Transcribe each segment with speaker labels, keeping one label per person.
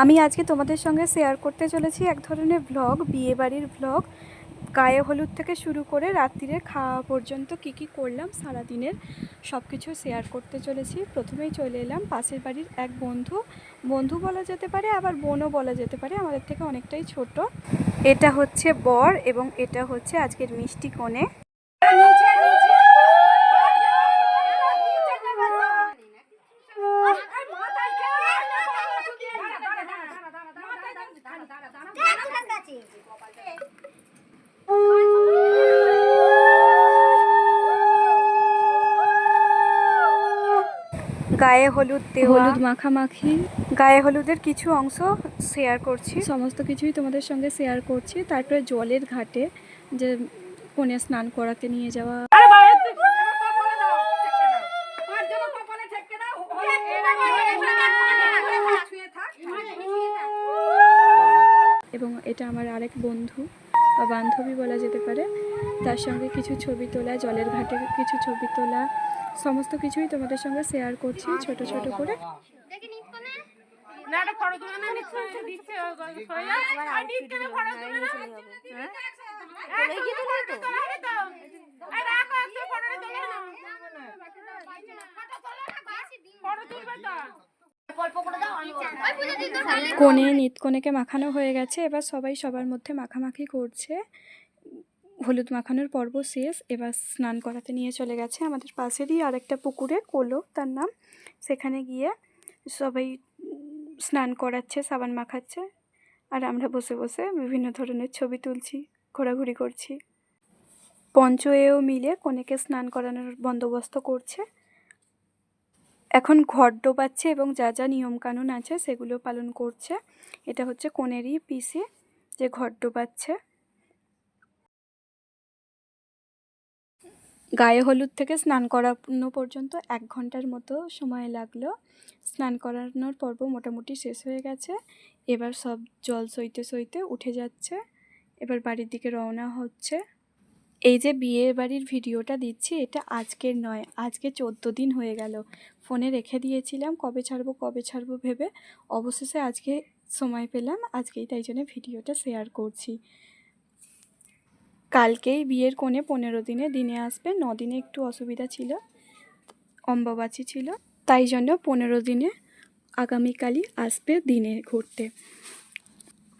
Speaker 1: আমি আজকে তোমাদের সঙ্গে শেয়ার করতে চলেছি এক ধরনের ভ্লগ বিয়েবাড়ির ভ্লগ গায়ে হলুদ থেকে শুরু করে রাত্রিরে খাওয়া পর্যন্ত কি কি করলাম, সারাদিনের সব কিছু শেয়ার করতে চলেছি। প্রথমেই চলে এলাম পাশের বাড়ির এক বন্ধু। বন্ধু বলা যেতে পারে, আবার বোনও বলা যেতে পারে, আমাদের থেকে অনেকটাই ছোট। এটা হচ্ছে বর এবং এটা হচ্ছে আজকের মিষ্টি কোণে গায়ে হলুদ দেওয়া।
Speaker 2: হলুদ মাখামাখি।
Speaker 1: গায়ে হলুদের কিছু অংশ শেয়ার করছি।
Speaker 2: সমস্ত কিছুই তোমাদের সঙ্গে শেয়ার করছি। তারপরে জলের ঘাটে যে কনে স্নান করাতে নিয়ে যাওয়া। এবং এটা আমার আরেক বন্ধু বা বান্ধবী বলা যেতে পারে। তার সঙ্গে কিছু ছবি তোলা জলের ঘাটে কিছু ছবি তোলা সমস্ত কিছুই তোমাদের সঙ্গে শেয়ার করছি ছোট ছোট করে।
Speaker 3: হ্যাঁ
Speaker 2: কোণে নিতকনেকে মাখানো হয়ে গেছে এবার সবাই সবার মধ্যে মাখামাখি করছে। হলুদ মাখানোর পর্ব শেষ। এবার স্নান করাতে নিয়ে চলে গেছে আমাদের পাশেরই আরেকটা পুকুরে, কোলো তার নাম। সেখানে গিয়ে সবাই স্নান করাচ্ছে, সাবান মাখাচ্ছে। আর আমরা বসে বসে বিভিন্ন ধরনের ছবি তুলছি, ঘোরাঘুরি করছি। পঞ্চয়েও মিলে কনেকে স্নান করানোর বন্দোবস্ত করছে। এখন ঘট ডোবাচ্ছে এবং যা যা নিয়মকানুন আছে সেগুলো পালন করছে। এটা হচ্ছে কনেরই পিসি যে ঘট ডোবাচ্ছে। গায়ে হলুদ থেকে স্নান করানো পর্যন্ত এক ঘণ্টার মতো সময় লাগল। স্নান করানোর পর্ব মোটামুটি শেষ হয়ে গেছে। এবার সব জল সইতে সইতে উঠে যাচ্ছে। এবার বাড়ির দিকে রওনা হচ্ছে। এই যে বিয়ে বাড়ির ভিডিওটা দিচ্ছি, এটা আজকের নয়, আজকে চোদ্দ দিন হয়ে গেল। ফোনে রেখে দিয়েছিলাম, কবে ছাড়বো কবে ছাড়বো ভেবে। অবশেষে আজকে সময় পেলাম, আজকেই তাই জন্য ভিডিওটা শেয়ার করছি। কালকেই বিয়ের কোণে পনেরো দিনে দিনে আসবে, ন দিনে একটু অসুবিধা ছিল, অম্বাবাচি ছিল। তাই জন্য পনেরো দিনে আগামীকালই আসবে দিনে ঘুরতে।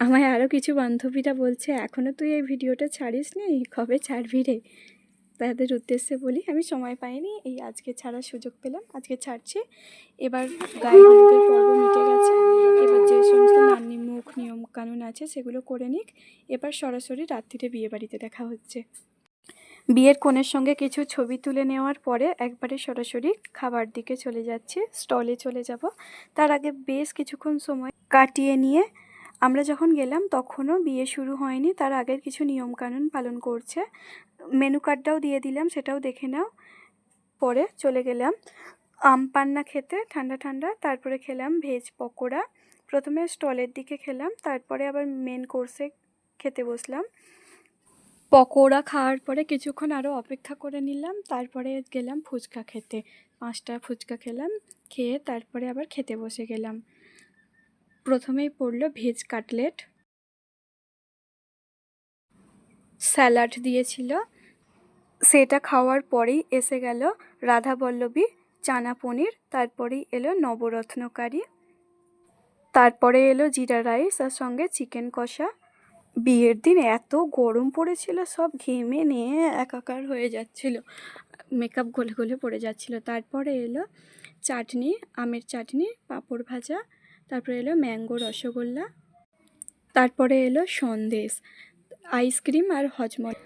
Speaker 2: আমায় আরও কিছু বান্ধবীরা বলছে এখনও তুই এই ভিডিওটা ছাড়িস নি কবে ছাড়বি রে? তাদের উদ্দেশ্যে বলি, আমি সময় পাইনি, এই আজকে ছাড়ার সুযোগ পেলাম, আজকে ছাড়ছি। এবার গায়ে হলুদের পর্ব মিটে গেছে, এবার যে সমস্ত নান্নি মুখ নিয়ম কানুন আছে সেগুলো করে নিক, এবার সরাসরি রাত্রিতে বিয়ে বাড়িতে দেখা হচ্ছে। বিয়ের কোণের সঙ্গে কিছু ছবি তুলে নেওয়ার পরে একবারে সরাসরি খাবার দিকে চলে যাচ্ছি, স্টলে চলে যাব। তার আগে বেশ কিছুক্ষণ সময় কাটিয়ে নিয়ে আমরা যখন গেলাম তখনও বিয়ে শুরু হয়নি, তার আগের কিছু নিয়মকানুন পালন করছে। মেনু কার্ডটাও দিয়ে দিলাম, সেটাও দেখে নাও। পরে চলে গেলাম আম পান্না খেতে, ঠান্ডা ঠান্ডা। তারপরে খেলাম ভেজ পকোড়া। প্রথমে স্টলের দিকে খেলাম, তারপরে আবার মেন কোর্সে খেতে বসলাম। পকোড়া খাওয়ার পরে কিছুক্ষণ আরও অপেক্ষা করে নিলাম, তারপরে গেলাম ফুচকা খেতে। পাঁচটা ফুচকা খেলাম, খেয়ে তারপরে আবার খেতে বসে গেলাম। প্রথমেই পড়ল ভেজ কাটলেট। স্যালাড দিয়েছিল সেটা খাওয়ার পরেই এসে গেল রাধা বল্লভী চানা পনির তারপরেই এলো নবরত্ন কারি তারপরে এলো জিরা রাইস আর সঙ্গে চিকেন কষা। বিয়ের দিন এত গরম পড়েছিল, সব ঘেমে নিয়ে একাকার হয়ে যাচ্ছিল। মেকআপ গলে গলে পড়ে যাচ্ছিল। তারপরে এলো চাটনি, আমের চাটনি, পাঁপড় ভাজা, তারপরে এলো ম্যাঙ্গো রসগোল্লা, তারপরে এলো সন্দেশ আইসক্রিম আর হজমল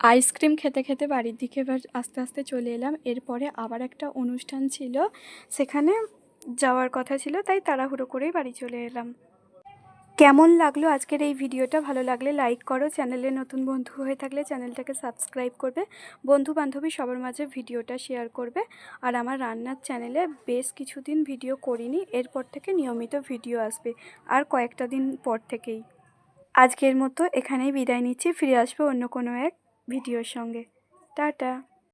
Speaker 2: আইসক্রিম খেতে খেতে বাড়ির দিকে এবার আস্তে আস্তে চলে এলাম। এরপরে আবার একটা অনুষ্ঠান ছিল। সেখানে যাওয়ার কথা ছিল, তাই তাড়াহুড়ো করেই বাড়ি চলে এলাম। কেমন লাগল আজকের এই ভিডিওটা? ভালো লাগলে লাইক করো। চ্যানেলে নতুন বন্ধু হয়ে থাকলে চ্যানেলটাকে সাবস্ক্রাইব করবে। বন্ধু বান্ধবী সবার মাঝে ভিডিওটা শেয়ার করবে। আর আমার রান্নার চ্যানেলে বেশ কিছুদিন ভিডিও করিনি, এরপর থেকে নিয়মিত ভিডিও আসবে, আর কয়েকটা দিন পর থেকেই। আজকের মতো এখানেই বিদায় নিচ্ছি। ফিরে আসবে অন্য কোনো এক ভিডিওর সঙ্গে। টাটা।